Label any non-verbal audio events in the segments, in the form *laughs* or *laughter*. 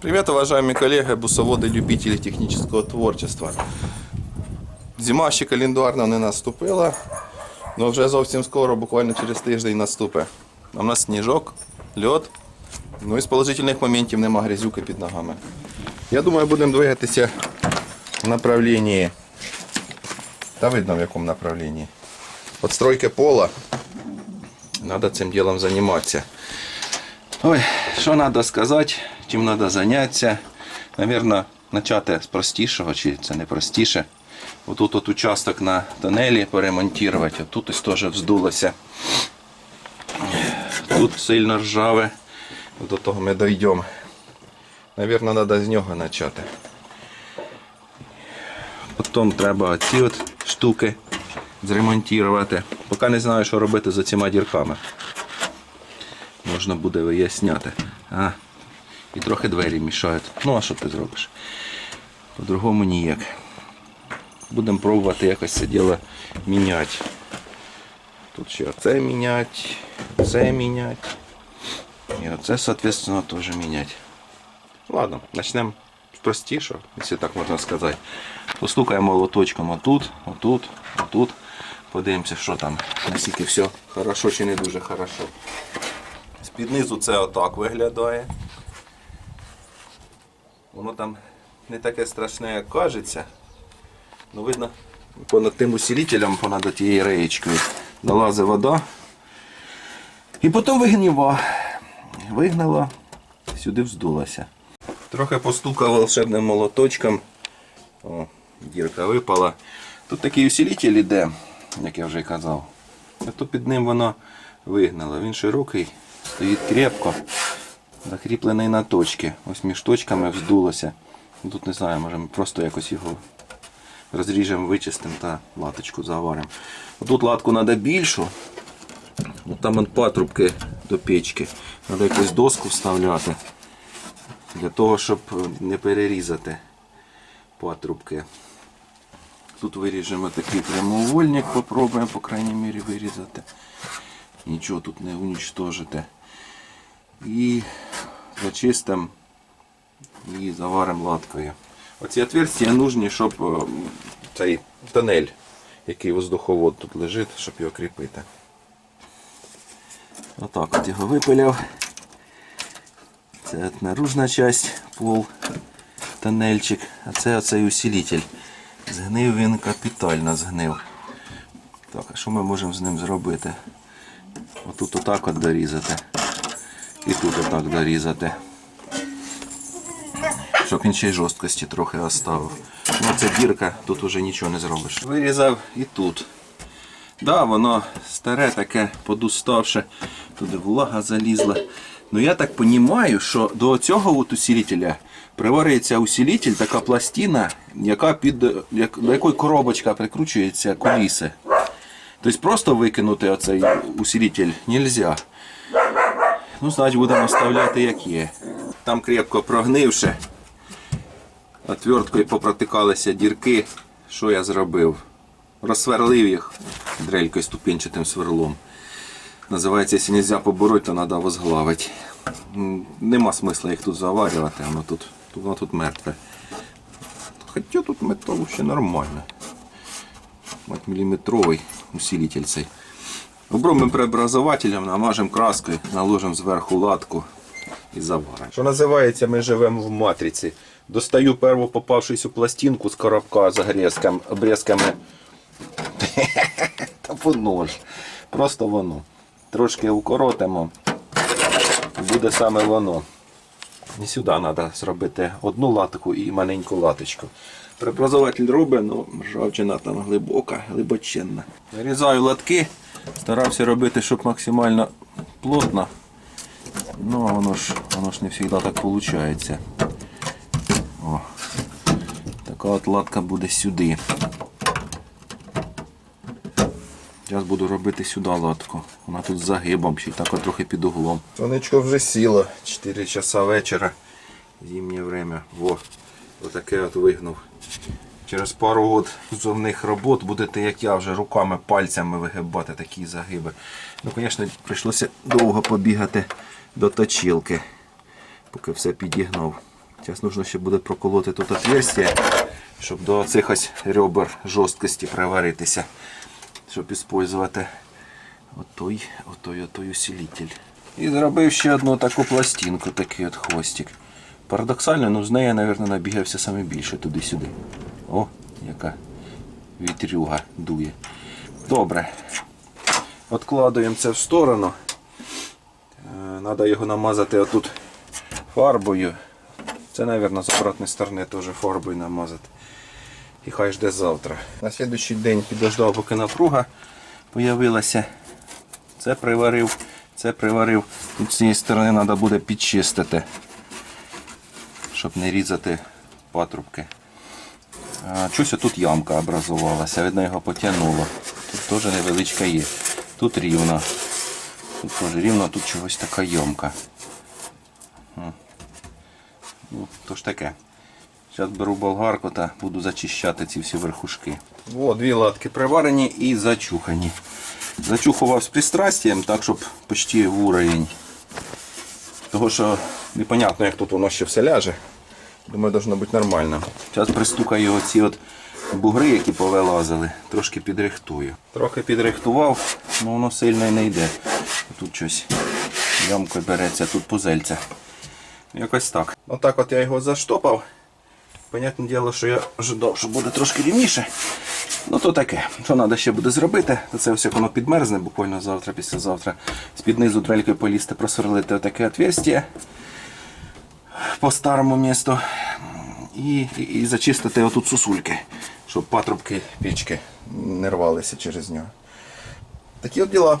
Привет, уважаемые коллеги, бусоводы, любители технического творчества. Зима ще календарно не наступила, але вже зовсім скоро, буквально через тиждень наступить. В нас сніжок, льод. Ну і з положительних моментів нема грязюки під ногами. Я думаю, будемо двигатися в направленні. Та видно в якому направленні. От стройки пола. Надо цим ділом займатися. Ой, що треба сказати, чим треба зайнятися. Навірно, почати з простішого, чи це не простіше. Отут от участок на тонелі поремонтувати, тут ось теж вздулося. Тут сильно ржаве. До того ми дійдемо. Навірно, треба з нього почати. Потім треба оці от штуки зремонтувати. Поки не знаю, що робити з цими дірками можна буде виясняти. А, і трохи двері мішають. Ну, а що ти зробиш? По-другому ніяк. Будемо пробувати якось це діло міняти. Тут ще оце міняти, це міняти. І оце, соответственно, теж міняти. Ладно, почнемо з простішого, якщо так можна сказати. Постукаємо молоточком отут, отут, отут. Подивимося, що там, наскільки все хорошо чи не дуже хорошо. З-під низу це отак виглядає. Воно там не таке страшне, як кажеться. Ну, видно, понад тим усилителем, понад тією реєчкою, налазить вода. І потім вигніва. Вигнала, сюди вздулася. Трохи постукав волшебним молоточком. О, дірка випала. Тут такий усилитель іде, як я вже казав. А то під ним воно вигнало. Він широкий, стоїть крепко, закріплений на точки. Ось між точками вздулося. Тут не знаю, може ми просто якось його розріжемо, вичистимо та латочку заваримо. Тут латку треба більшу. Там патрубки до печки. Треба якусь доску вставляти. Для того, щоб не перерізати патрубки. Тут виріжемо такий прямоугольник, попробуємо, по крайній мірі, вирізати. Нічого тут не уничтожити. І зачистимо і заваримо латкою. Оці отверстия нужні, щоб е, цей тонель, який воздуховод тут лежить, щоб його кріпити. Отак от його випиляв. Це наружна часть, пол, тоннельчик, а це оцей усилитель. Згнив він капітально згнив. Так, а що ми можемо з ним зробити? Отут отак от дорізати. І тут отак дорізати. Щоб він ще й жорсткості трохи оставив. Ну це дірка, тут уже нічого не зробиш. Вирізав і тут. Да, воно старе таке, подуставше, туди влага залізла. Ну я так розумію, що до цього от усилителя приварюється усилитель, така пластина, яка під, як, до якої коробочка прикручується куліси. Тобто просто викинути оцей усилитель нельзя. Ну, значить, будемо оставляти як є. Там крепко прогнивши, отверткою попротикалися дірки. Що я зробив? Розсверлив їх дрелькою ступінчатим сверлом. Називається, якщо не можна побороти, то треба возглавити. Нема смисла їх тут заварювати, воно тут, воно тут мертве. Хоча тут метал ще нормально. Міліметровий усилитель цей. Обробимо преобразователем, намажемо краскою, наложимо зверху латку і заваримо. Що називається, ми живемо в матриці. Достаю перву попавшуюся пластинку з коробка з обрізками. *laughs* Та воно ж. Просто воно. Трошки укоротимо. Буде саме воно. І сюди треба зробити одну латку і маленьку латочку. Преобразователь робить, ну ржавчина там глибока, глибочинна. Вирізаю латки, старався робити, щоб максимально плотно. Ну, а воно ж, воно ж не завжди так виходить. О, така от латка буде сюди. Зараз буду робити сюди латку. Вона тут з загибом, ще так от трохи під углом. Сонечко вже сіло. 4 часа вечора. Зимнє время. Во, отаке от вигнув. Через пару год зовних робот будете, як я, вже руками, пальцями вигибати такі загиби. Ну, звісно, прийшлося довго побігати до точилки, поки все підігнув. Зараз нужно ще буде проколоти тут отверстие, щоб до цих ребер жорсткості приваритися, щоб використовувати отой, отой, отой усилитель. І зробив ще одну таку пластинку, такий от хвостик. Парадоксально, ну з неї, мабуть, набігався саме більше туди-сюди. О, яка вітрюга дує. Добре. Откладуємо це в сторону. Треба його намазати отут фарбою. Це, мабуть, з обратної сторони теж фарбою намазати. І хай жде завтра. На наступний день підождав, поки напруга появилася. Це приварив, це приварив. Тут з цієї сторони треба буде підчистити, щоб не різати патрубки. А, Чусь тут ямка образувалася, видно його потягнуло. Тут теж невеличка є. Тут рівно. Тут теж рівно, тут чогось така ямка. Ну, то ж таке. Зараз беру болгарку та буду зачищати ці всі верхушки. О, дві латки приварені і зачухані. Зачухував з пристрастієм, так щоб почти в уровень. Того що непонятно, як тут воно ще все ляже. Думаю, должно бути нормально. Зараз пристукаю оці от бугри, які повилазили, трошки підрихтую. Трохи підрихтував, але воно сильно і не йде. Тут щось ямкою береться, тут пузельця. Якось так. Отак от я його заштопав. Понятне діло, що я ожидав, що буде трошки рівніше. Ну то таке. Що треба ще буде зробити, це все воно підмерзне, буквально завтра, післязавтра. З-під низу дрелькою полізти, просверлити отаке отверстие по старому місту. І, і, і зачистити отут сусульки, щоб патрубки пічки не рвалися через нього. Такі от діла.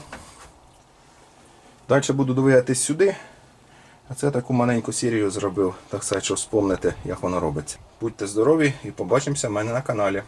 Далі буду двигатись сюди. А це таку маленьку серію зробив, так сказати, щоб вспомнити, як воно робиться. Будьте здорові і побачимося в мене на каналі.